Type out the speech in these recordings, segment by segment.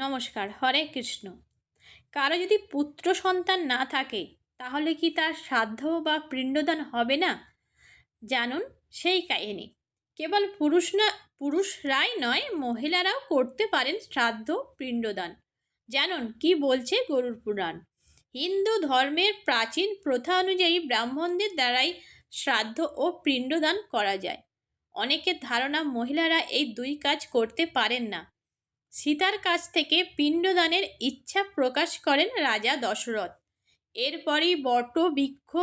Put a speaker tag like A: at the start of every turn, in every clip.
A: নমস্কার, হরে কৃষ্ণ। কারও যদি পুত্র সন্তান না থাকে, তাহলে কি তার শ্রাদ্ধ বা পিণ্ডদান হবে না? জানুন সেই কাহিনী। কেবল পুরুষ না, পুরুষরাই নয়, মহিলারাও করতে পারেন শ্রাদ্ধ, পিণ্ডদান। জানুন কি বলছে গরুর পুরাণ? হিন্দু ধর্মের প্রাচীন প্রথা অনুযায়ী ব্রাহ্মণদের দ্বারাই শ্রাদ্ধ ও পিণ্ডদান করা যায়। অনেকের ধারণা মহিলারা এই দুই কাজ করতে পারেন না। সীতার কাছ থেকে পিণ্ডদানের ইচ্ছা প্রকাশ করেন রাজা দশরথ। এরপরই বট, বৃক্ষ,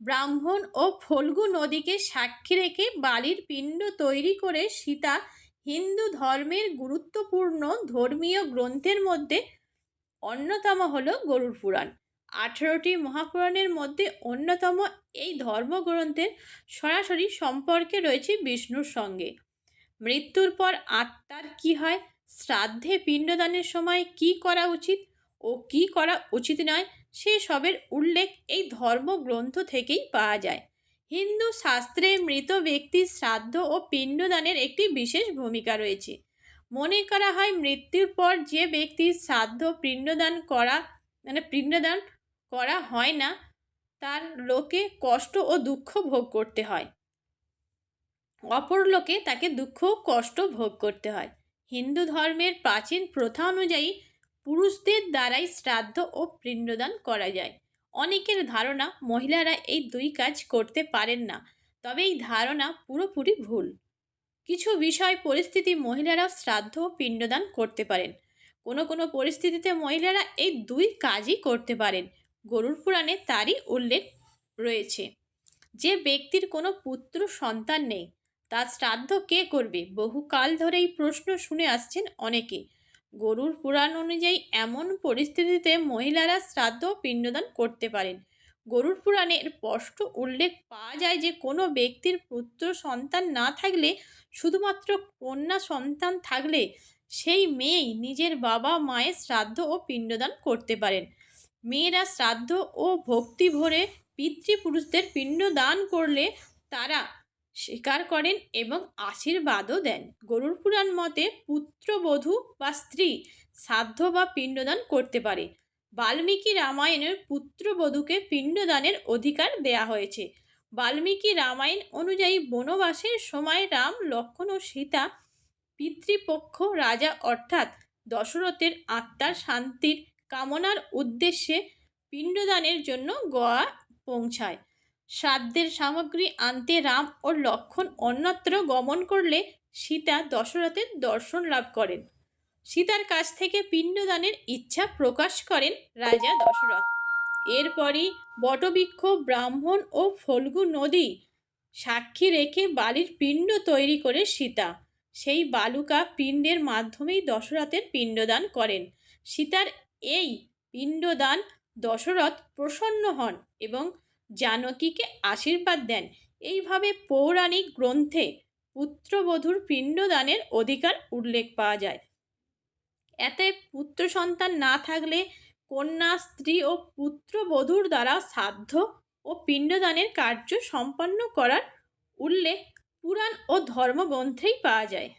A: ব্রাহ্মণ ও ফল্গু নদীকে সাক্ষী রেখে বালির পিণ্ড তৈরি করে সীতা হিন্দু ধর্মের গুরুত্বপূর্ণ ধর্মীয় গ্রন্থের মধ্যে অন্যতম হল গরুর পুরাণ। আঠেরোটি মহাপুরাণের মধ্যে অন্যতম এই ধর্মগ্রন্থের সরাসরি সম্পর্কে রয়েছে বিষ্ণুর সঙ্গে। মৃত্যুর পর আত্মার কি হয়? শ্রাদ্ধে পিণ্ডদানের সময় কি করা উচিত ও কি করা উচিত নয় সে সবের উল্লেখ এই ধর্মগ্রন্থ থেকেই পাওয়া যায়। হিন্দু শাস্ত্রে মৃত ব্যক্তির শ্রাদ্ধ ও পিণ্ডদানের একটি বিশেষ ভূমিকা রয়েছে। মনে করা হয় মৃত্যুর পর যে ব্যক্তির শ্রাদ্ধ পিণ্ডদান করা মানে পিণ্ডদান করা হয় না, তার লোকে কষ্ট ও দুঃখ ভোগ করতে হয়। অপর লোকে তাকে দুঃখ কষ্ট ভোগ করতে হয়। হিন্দু ধর্মের প্রাচীন প্রথা অনুযায়ী পুরুষদের দ্বারাই শ্রাদ্ধ ও পিণ্ডদান করা যায়। অনেকের ধারণা মহিলারা এই দুই কাজ করতে পারেন না, তবে এই ধারণা পুরোপুরি ভুল। কিছু বিষয় পরিস্থিতি মহিলারা শ্রাদ্ধ ও পিণ্ডদান করতে পারেন। কোনো কোনো পরিস্থিতিতে মহিলারা এই দুই কাজই করতে পারেন। গরুর পুরাণে তারই উল্লেখ রয়েছে। যে ব্যক্তির কোনো পুত্র সন্তান নেই তার শ্রাদ্ধ কে করবে? বহুকাল ধরে এই প্রশ্ন শুনে আসছেন অনেকে। গরুর পুরাণ অনুযায়ী এমন পরিস্থিতিতে মহিলারা শ্রাদ্ধ পিণ্ডদান করতে পারেন। গরুর পুরাণের স্পষ্ট উল্লেখ পাওয়া যায় যে, কোনো ব্যক্তির পুত্র সন্তান না থাকলে, শুধুমাত্র কন্যা সন্তান থাকলে সেই মেয়েই নিজের বাবা মায়ের শ্রাদ্ধ ও পিণ্ডদান করতে পারেন। মেয়েরা শ্রাদ্ধ ও ভক্তি ভরে পিতৃপুরুষদের পিণ্ড দান করলে তারা স্বীকার করেন এবং আশীর্বাদও দেন। গরুর পুরাণ মতে পুত্রবধূ বা স্ত্রী শ্রাদ্ধ বা পিণ্ডদান করতে পারে। বাল্মীকি রামায়ণের পুত্রবধূকে পিণ্ডদানের অধিকার দেয়া হয়েছে। বাল্মীকি রামায়ণ অনুযায়ী বনবাসের সময় রাম লক্ষ্মণ ও সীতা পিতৃপক্ষ রাজা অর্থাৎ দশরথের আত্মার শান্তির কামনার উদ্দেশ্যে পিণ্ডদানের জন্য গোয়া পৌঁছায়। শ্রাদ্ধের সামগ্রী আনতে রাম ও লক্ষণ অন্যত্র গমন করলে সীতা দশরথের দর্শন লাভ করেন। সীতার কাছ থেকে পিণ্ডদানের ইচ্ছা প্রকাশ করেন রাজা দশরথ। এরপরই বটবৃক্ষ, ব্রাহ্মণ ও ফল্গু নদী সাক্ষী রেখে বালির পিণ্ড তৈরি করে সীতা। সেই বালুকা পিণ্ডের মাধ্যমেই দশরথের পিণ্ডদান করেন। সীতার এই পিণ্ডদান দশরথ প্রসন্ন হন এবং জানকীকে আশীর্বাদ দেন। এইভাবে পৌরাণিক গ্রন্থে পুত্রবধূর পিণ্ডদানের অধিকার উল্লেখ পাওয়া যায়। এতে পুত্র সন্তান না থাকলে কন্যা, স্ত্রী ও পুত্রবধূর দ্বারা সাধ্য ও পিণ্ডদানের কার্য সম্পন্ন করার উল্লেখ পুরাণ ও ধর্মগ্রন্থেই পাওয়া যায়।